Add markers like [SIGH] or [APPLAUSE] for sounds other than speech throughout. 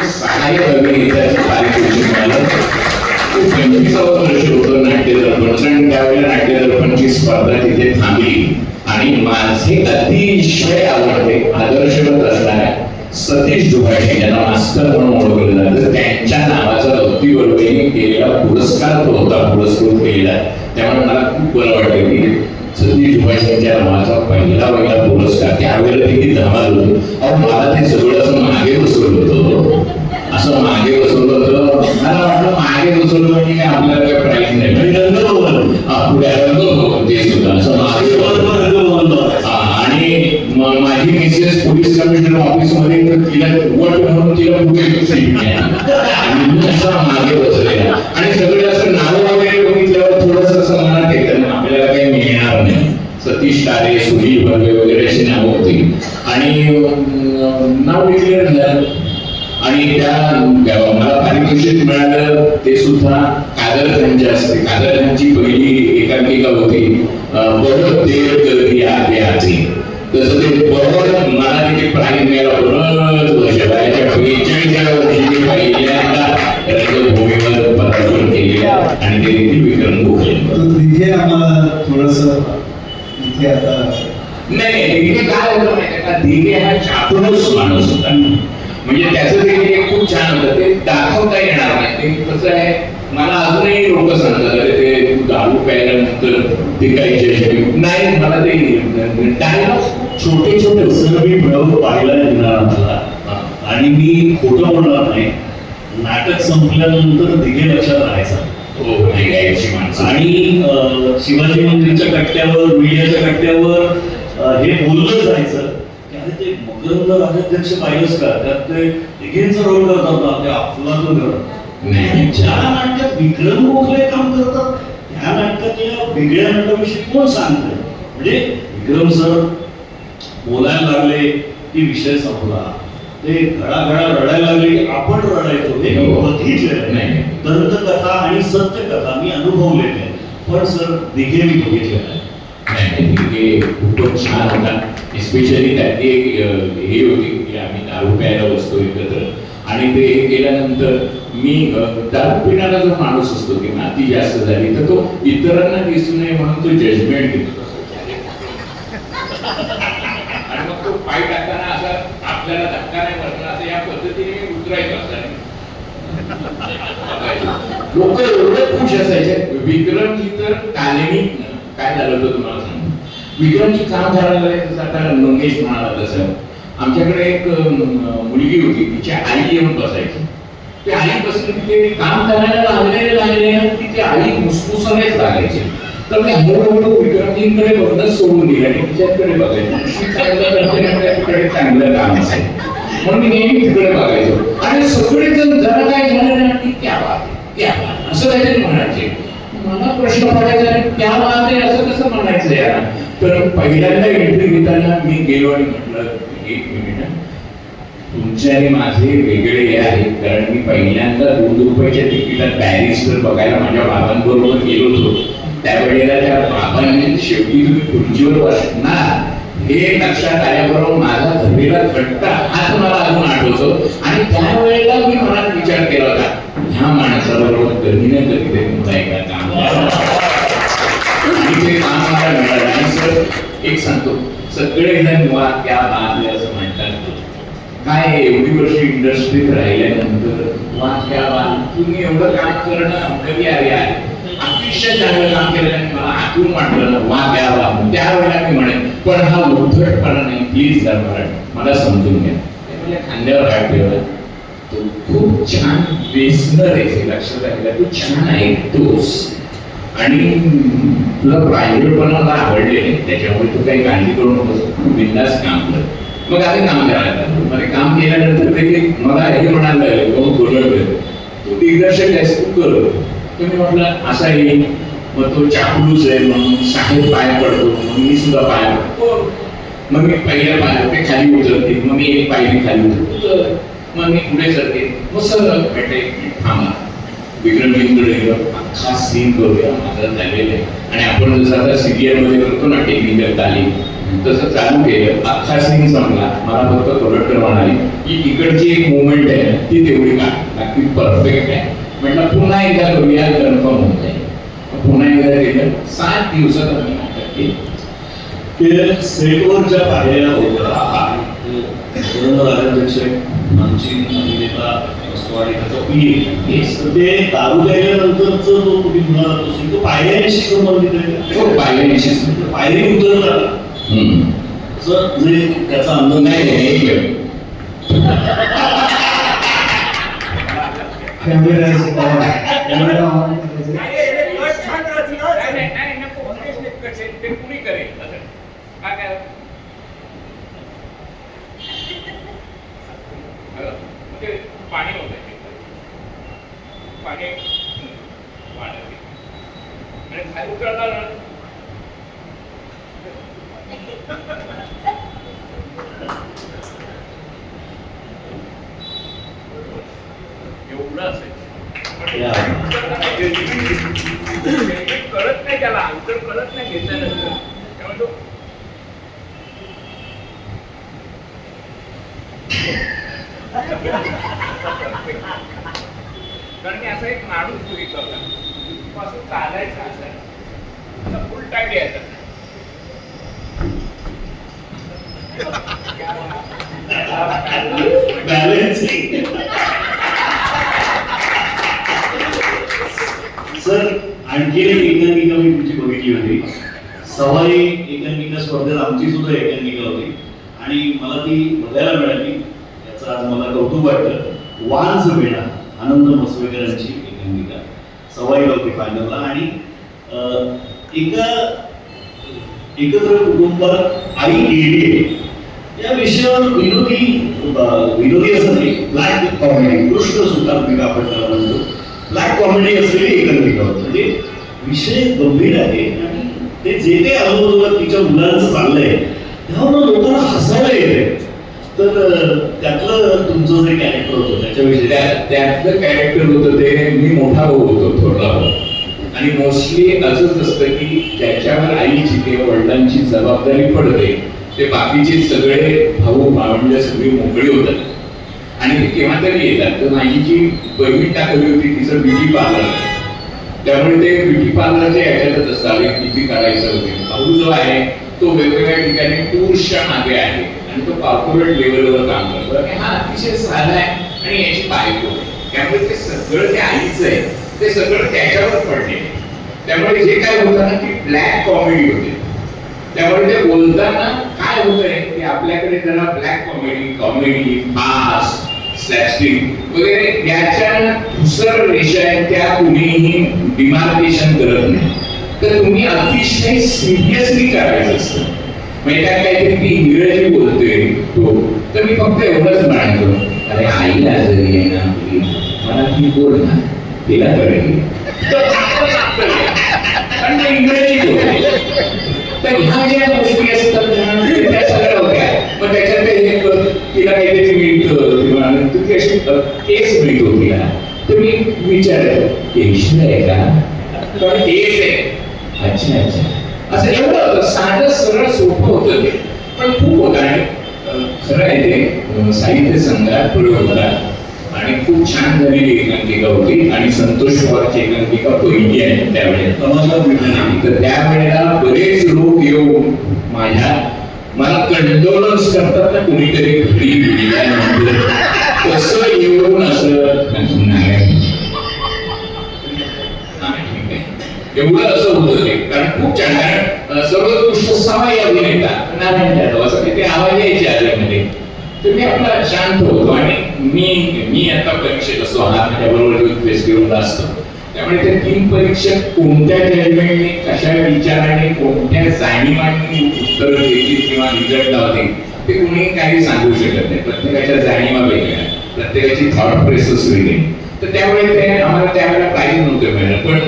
सहाय्यक अभिनेत्याचं पारितोषिक मिळालं ते पंचवीसावं वर्ष होतं आणि त्यावेळेला नाट्य स्पर्धा तिथे थांबली आणि माझे अतिशय आवडते आदर्शवत असणाऱ्या सतीश दुभाषे ज्यांना मास्तर म्हणून ओळखलं जातं त्यांच्या नावाचा रत्ती बरोबरीने केलेला पुरस्कार तो होता पुरस्कृत केलेला त्यामुळे मला खूप बरं वाटतं की सतीश जुभाटेंच्या नावाचा पहिला पहिला पुरस्कार. त्यावेळेला किती धमाल होतो. अहो मला ते सगळं तिला आणि मागे बसलेला आणि सगळे असं नाव वगैरे बघितल्यावर थोडस असं मनात येतं ना, आपल्याला काही मिळणार नाही सतीश तारे सुनील बर्वे वगैरे अशी नावं होती आणि नाव डिक्लेअर झालं आणि त्या मला पारितोषिक मिळालं ते सुद्धा कादर खानच्या असते कादर त्यांची पहिली एकांकिका होती अं, बहुत देर कर आधी तसं ते बरोबर मला तिथे प्राणी मिळाला बरंच वर्ष आणि ते देखील विक्रम गोखले तिथे आम्हाला थोडस तिथे आता नाही नाही दिघे काय होतं का दिघे हा चातुरच माणूस होता म्हणजे त्याचं देखील एक खूप छान होतं ते दाखवता येणार नाही ते कसं आहे मला अजूनही लोक सांगतात ते तू दारू प्यायल्यानंतर ते काही नाही. मला ते डायलॉग छोटे छोटे सर मी प्रयोग पाहिला येणार आणि मी खोटं बोलणार नाही. नाटक संपल्यानंतर दिघे लक्षात राहायचा. हो आणि शिवाजी मंदिरच्या कट्ट्यावर मीडियाच्या कट्ट्यावर हे बोललं जायचं ते मकरंद राजाध्यक्ष पाहिलंच का? त्यात ते दिघेंचा रोल करतात ना ते अफलातून करतात ज्या नाटकात विक्रम गोखले काम करतात त्या नाटकातल्या वेगळ्या नाटकाविषयी कोण सांगतं म्हणजे विक्रम सर बोलायला लागले की विषय संपला. ते घडाघडा रडायला लागले आपण रडायचो हे मी हो. बघितलेलं नाही. दंतकथा आणि सत्यकथा मी अनुभवलेले आहे पण सर दिघे मी बघितलेलं आहे. नाही, खूपच छान होता. स्पेशली त्यातली एक हे होती की आम्ही दारू प्यायला बसतो एकत्र. आणि ते हे केल्यानंतर मी दारू पिणारा जो माणूस असतो की नाती जास्त झाली. तर तो इतरांना दिसू नये म्हणून तो जजमेंट घेतो. [LAUGHS] आणि मग तो पाय टाकताना असा आपल्याला धक्का नाही बसला असं या पद्धतीने उतरायचं असं. लोक एवढे खुश असायचे विक्रमजी तर तालिमी काय झालं होतं तुम्हाला सांग? विक्रमजी काम झालं आता मंगेश म्हणाला तसं. आमच्याकडे एक मुलगी होती तिची आई येऊन बसायची. ती आई बसून तिथे काम करायला लागलेले लागले तिची आई मुसमुसनेच लागायची. तर मी हळूहळू विक्रमजींकडे बघणं सोडून दिलं आणि तिच्याकडे बघायचं. चांगलं काम असेल म्हणून मी नेहमी तिकडे बघायचो. आणि सगळेजण जरा काय झालं ना की क्या बात क्या असं काहीतरी म्हणायचे. मला प्रश्न पडायचा अरे क्या आहे? असं कसं म्हणायचं यार? तर पहिल्यांदा एंट्री घेताना मी गेलो आणि म्हटलं एक मिनिट तुमचे आणि माझे वेगळे हे आहेत कारण मी पहिल्यांदा दोन रुपयाच्या तिकिटात पॅरिसवर बघायला माझ्या बाबांबरोबर गेलो होतो. त्यावेळेला त्या बाबांनी शेवटी खुर्चीवर बसणार हे लक्षात आल्याबरोबर माझा धरलेला थट्टा हाच मला अजून आठवतो. आणि त्यावेळेला मी मनात विचार केला होता ह्या माणसाबरोबर कधी ना कधी तरी मला एका काम आणि ते काम मला मिळालं. आणि सर एक सांगतो सगळेजण वा त्या बात असं म्हणतात काय एवढी वर्ष इंडस्ट्रीत राहिल्यानंतर वा त्या बांध तुम्ही एवढं काम करणं कधी आले आहे. अतिशय चांगलं काम केलं आणि मला आतून वाटलं वा द्या बात. त्यावेळेला मी म्हणेन पण हा उद्धटपणा नाही प्लीज जरा मला समजून घ्या. माझ्या खांद्यावर हात ठेवला. तो खूप छान बेसनर आहे हे लक्षात राहिला. तू छान ऐकतोस आणि तुला प्रायव्हेटपणा मला आवडले त्याच्यामुळे तू काही काळजी करू नकोस. तू बिंदास काम कर. मग आधी काम करायला लागलो. मग काम केल्यानंतर ते मला हे म्हणायला लागले बहुत तू दिग्दर्शक आहेस तू कर. तुम्ही म्हटलं असा येईल मग तो चाकूच आहे मग साहेब पाय पडतो मग मी सुद्धा पाय पडतो मग मी पहिल्या पाय ते खाली उतरते मग मी एक पायरी खाली उतरते. मग मी पुढे सरते. मग सरळ भेटे थांबा विक्रम गेलो अख्खा सीन करूया माझा झालेला आहे. आणि आपण जसं आता सिरियलमध्ये करतो ना टेक्निकल तालीम तसं चालू केलं अख्खा सीन संपला. मला फक्त प्रोडक्टर म्हणाले की इकडची एक मुवमेंट आहे ती तेवढी का बाकी परफेक्ट आहे. म्हटलं पुन्हा एकदा करूया कन्फर्म जाईल मग पुन्हा एकदा केलं सात दिवसात आम्ही नाटक केलं ते आमची अभिनेता. ते दारू प्यायल्यानंतरचा जो तुम्ही म्हणाला तो scene, तो पायऱ्यांशी संबंधित आहे तो पाहिल्यानिशीच का? पायरी उतरला हम्म. असं त्याचा अंदाज नाही [LAUGHS] अगं, म्हणजे पाणी होतं पाणी वाढत आहे. आणि खाली उतरणार ना, असेल कळत नाही त्याला अंतर कळत नाही घेतल्यानंतर त्यामुळे तो कारण मी असा एक माणूस बघितला होता तो असं चालायचं असं फुल टाइम यायचा बॅलन्सिंग सर आणखी एक एकांकिका मी तुमची बघितली होती. सवाई एकांकिका स्पर्धेत आमची सुद्धा एकांकिका होती. आणि मला ती बघायला मिळाली. याचं आज मला कौतुक वाटतं. वांज वेळा आनंद मसवेकरांची एकांकिका सवाई होती फायनलला आणि अं, एका एकत्र कुटुंबात आई गेली या विषयावर विनोदी विनोदी असं नाही. ब्लॅक कॉमेडी कृष्ण सुद्धा आपण त्याला म्हणतो. ब्लॅक कॉमेडी असलेली एकांकिका होती म्हणजे विषय गंभीर आहे आणि ते जे काही आजूबाजूला तिच्या मुलांचं चाललंय त्यामुळे लोकांना हसायला येते तर त्यातलं तुमचं जे कॅरेक्टर होतं त्याच्याविषयी त्या- त्यातलं कॅरेक्टर होतं ते मी मोठा भाऊ होतो थोडा भाऊ. आणि मोस्टली असंच असतं की ज्याच्यावर आईची किंवा वडिलांची जबाबदारी पडते ते बाकीचे सगळे भाऊ भावंड सगळी मोकळी होतात. आणि ते केव्हा तरी येतात. तर माझी जी बहीण टाकली होती तिचं ब्युटी पार्लर त्यामुळे ते ब्युटी पार्लरच्या याच्यातच असतात. एक किती काढायचं वगैरे भाऊ जो आहे तो वेगवेगळ्या ठिकाणी टूर्सच्या मागे आहे. आणि तो कॉर्पोरेट लेवलवर काम करतो. हा अतिशय साधा आहे. आणि याची बायको त्यामुळे ते सगळं ते आईचं आहे. ते सगळं त्याच्यावर पडले. त्यामुळे जे काय होतं ना ती ब्लॅक कॉमेडी होते. त्यामुळे ते बोलताना काय होतंय की आपल्याकडे जरा black comedy comedy mask slapstick वगैरे याच्या दुसर रेषा आहेत त्या कुणीही डिमार्केशन करत नाही. तर तुम्ही अतिशय सिरियसली करायचं असतं. म्हणजे काय काहीतरी ती इंग्रजी बोलतोय तो तर मी फक्त एवढंच म्हणायचो अरे आईला जरी आहे ना आपली मला ती बोल ना. तिला कळेल तर कारण इंग्रजी बोलते तर ह्या ज्या गोष्टी असतात ना, त्या सगळ्या होत्या. मग त्याच्यात ते तिला काही मिळतं किंवा तू कशी केस मिळतो तिला तर मी विचारायचो केशर आहे का? पण केस आहे. अच्छा अच्छा. असं एवढं होतं साधं सरळ सोपं होतं ते. पण खूप होतं आणि खरं आहे ते साहित्य संग्रहात प्रयोग होता. आणि खूप छान झालेली एकांकिका होती आणि संतोष पवारची एकांकिका पहिली आहे आणि तर त्यावेळेला बरेच लोक येऊन माझ्या मला कंडोलन्स करतात ना कुणीतरी घरी एवढं असं होतं ते कारण खूप छान कारण सर्वोत्कृष्ट सवाई अभिनेता. नारायण जाधव. असं तिथे आवाज यायचे आल्यामध्ये तर मी आपला शांत होतो आणि मी मी आता परीक्षेत असतो. हा माझ्याबरोबर युथ फेस्टिवलला असतो. त्यामुळे ते तीन परीक्षक कोणत्या जजमेंटने कशा विचाराने कोणत्या जाणीवाने उत्तर देतील किंवा रिझल्ट लावतील ते कुणी काही सांगू शकत नाही. प्रत्येकाच्या जाणीवा वेगळ्या प्रत्येकाची थॉट प्रेसेस वेगळी तर त्यामुळे ते आम्हाला त्यावेळेला प्राईज नव्हते मिळालं पण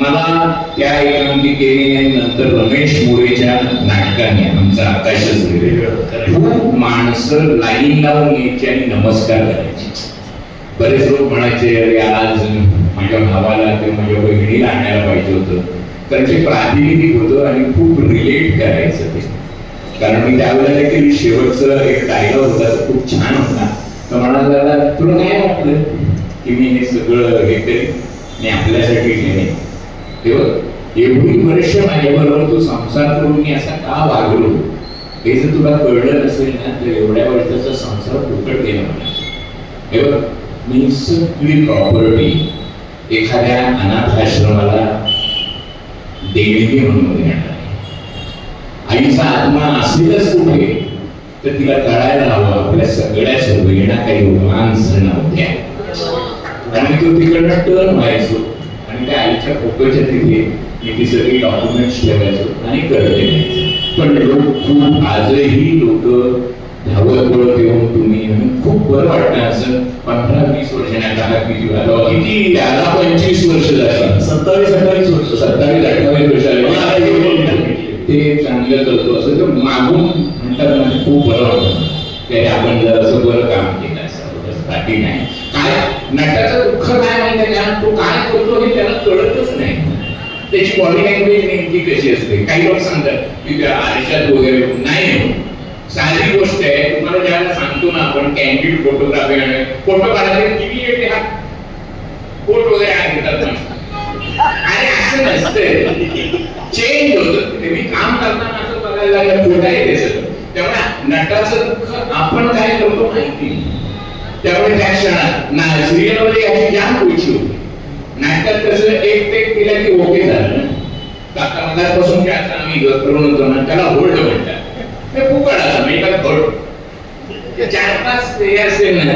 मला त्या एकांकिकेने नंतर रमेश मोरेच्या नाटकाने आमचा आकाशच वेगळे खूप माणसं लाईन लावून यायची आणि नमस्कार करायची. बरेच लोक म्हणायचे अरे आज माझ्या भावाला किंवा माझ्या बहिणीला आणायला पाहिजे होतं. त्यांचे प्रातिनिधिक होतं आणि खूप रिलेट करायचं ते. कारण मी त्यावेळेला की शेवटचं एक डायलॉग होता तो खूप छान होता. तर म्हणाला तुला काय वाटलं की मी हे सगळं हे करीन? मी आपल्यासाठी केले तेव्हा एवढी वर्ष माझ्याबरोबर तू संसार करून मी असा का वागलो? हे जर तुला कळलं नसेल ना तर एवढ्या वर्षाचा संसार फुकट गेला मला. हे बघ मी सगळी प्रॉपर्टी एखाद्या अनाथ आश्रमाला देणगी म्हणून देणार आईचा आत्मा असेलच कुठे तर तिला कळायला हवं आपल्या सगळ्या सवयीना काही रोमांस नव्हत्या आणि तो तिकडनं टर्न व्हायचो. आणि त्या आईच्या फोटोच्या तिथे मी ती सगळी डॉक्युमेंट्स ठेवायचो आणि करते पण लोक खूप आजही लोक धावत पळत येऊन तुम्ही खूप बरं वाटतं असं. पंधरा वीस वर्षांना किती त्याला पंचवीस वर्ष झाली. सत्तावीस अठ्ठावीस वर्ष सत्तावीस अठ्ठावीस वर्ष झाले. ते चांगलं करतो असं तर मागून म्हणतात खूप बरं वाटतं आपण जर असं बरं काम केलं असं बाकी नाही. नटाचं दुःख काय माहिती आहे तो काय करतो हे त्याला कळतच नाही. त्याची बॉडी लँग्वेज नेमकी कशी असते? काही लोक सांगतात की आरशात वगैरे नाही साधी गोष्ट आहे तुम्हाला ज्याला सांगतो ना आपण कॅन्डिड फोटोग्राफी आणि फोटो काढायला किती येते हा? कोट वगैरे काय घेतात आणि असं नसतं चेंज होतं. ते मी काम करताना असं बघायला लागलं खोटा येते सगळं. त्यामुळे नटाचं दुःख आपण काय करतो माहिती नाही. त्यामुळे त्या क्षणात ना सिरियलमध्ये याची जाम गोष्टी होती. नाटकात कसं एक टेक केलं की ओके झालं ना. काका मधापासून काय आता आम्ही ग- करून होतो ना. त्याला होल्ड म्हणतात. ते फुकट असं म्हणजे काय होल्ड चार पाच हे असेल ना.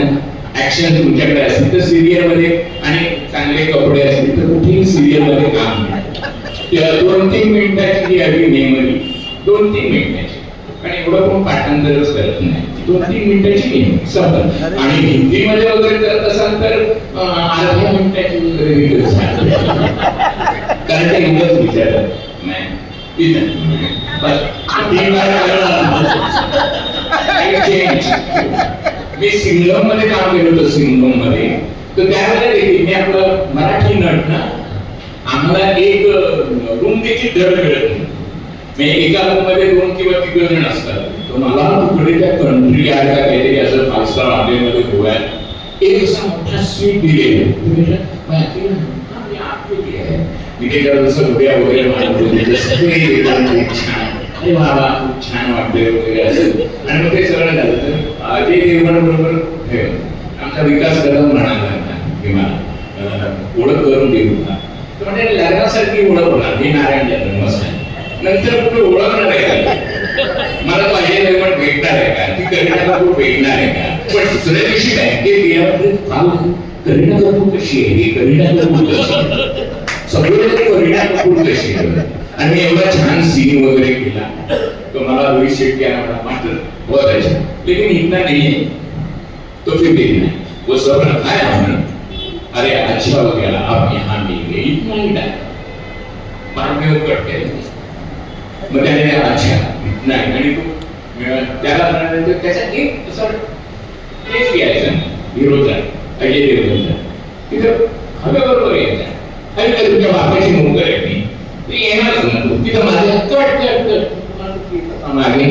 ऍक्शन तुमच्याकडे असतील तर सिरियलमध्ये आणि चांगले कपडे असतील तर कुठेही सिरियलमध्ये काम नाही. दोन तीन मिनिटाची जी हवी नेमली दोन तीन मिनिटाची. आणि एवढं कोण पाठांतरच करत नाही. दोन तीन मिनिटाची संपत आणि हिंदीमध्ये वगैरे करत असाल तर अर्ध्या मिनिटाची वगैरे. कारण ते इंग्रज change. मी सिंगममध्ये काम केलं होतं सिंगममध्ये तर त्यावेळेला देखील मी आपलं मराठी नट ना आम्हाला एक रूम देखील धड मिळत नाही. म्हणजे एका रूममध्ये दोन किंवा तिघ जण असतात. तर मला तिकडे त्या कंट्री आहे का काहीतरी असं फाईव्ह स्टार हॉटेलमध्ये गोव्यात एक असा मोठा स्वीट दिलेला ना, तिथे जसं उद्या वगैरे खूप छान अरे वा खूप छान वाटले वगैरे असं. आणि मग ते सगळं झालं तर अजय देवगण बरोबर हे आमचा विकास कदम म्हणाला होता ओळख करून देऊ का म्हणजे लग्नासारखी ओळख होणार. हे नारायण जन्म नंतर कुठे ओळखणार आहे का मला पाहिजे नाही पण भेटणार आहे का? ती करीना कपूर भेटणार आहे का? पण दुसऱ्या दिवशी बँकेत गेल्यावर काल करीना कपूर कशी आहे? हे करीना कपूर कशी सगळं करीना कपूर कशी आहे? आणि एवढा छान सीन वगैरे केला. तो मला रोहित शेट्टी आहे मला मास्टर बहुत अच्छा लेकिन इतना नहीं है तो फिर देखना है वो सब रखा है हमने अरे अच्छा हो गया आप यहाँ मिल गए इतना ही डायलॉग बाद में वो कट गए मग त्याने अच्छा नाही आणि तो त्याला म्हणाले त्याचा एक असा तेच घ्यायचा हिरोचा अजय देवगनचा तिथं हव्याबरोबर यायचा. आणि तर तुमच्या बापाची मुंगर आहे ती. ते येणारच ना तू. तिथं माझ्या कट कट कट मागे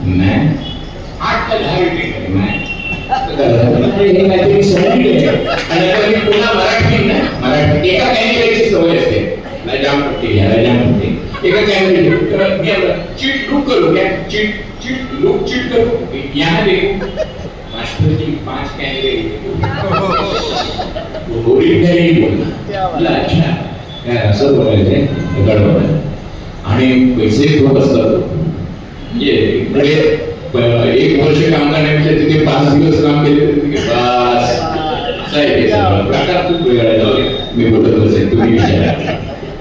नाही. आठ का दहा मिनिटे नाही. हे काहीतरी सवय आणि आता मी पुन्हा मराठी ना मराठी. एका कॅन्डिडेटची सवय असते. ना जाम पट्टी घ्यायला जाम पट्टी एका कॅन्डिडेट तर मी आपलं चीट लुक करू. क्या चीट चीट लुक चीट करू. यहाँ देखो मास्टर जी पांच कैमरे गोरी नाही बोलला मला अच्छा. काय असं बोलायचंय? गडबड आणि पैसे खूप असतात. म्हणजे, म्हणजे इकडे एक वर्ष काम करण्यापेक्षा तिथे पाच दिवस काम केले तिथे बस. प्रकार खूप वेगळा मी बोलत बसेन. तुम्ही विचारा.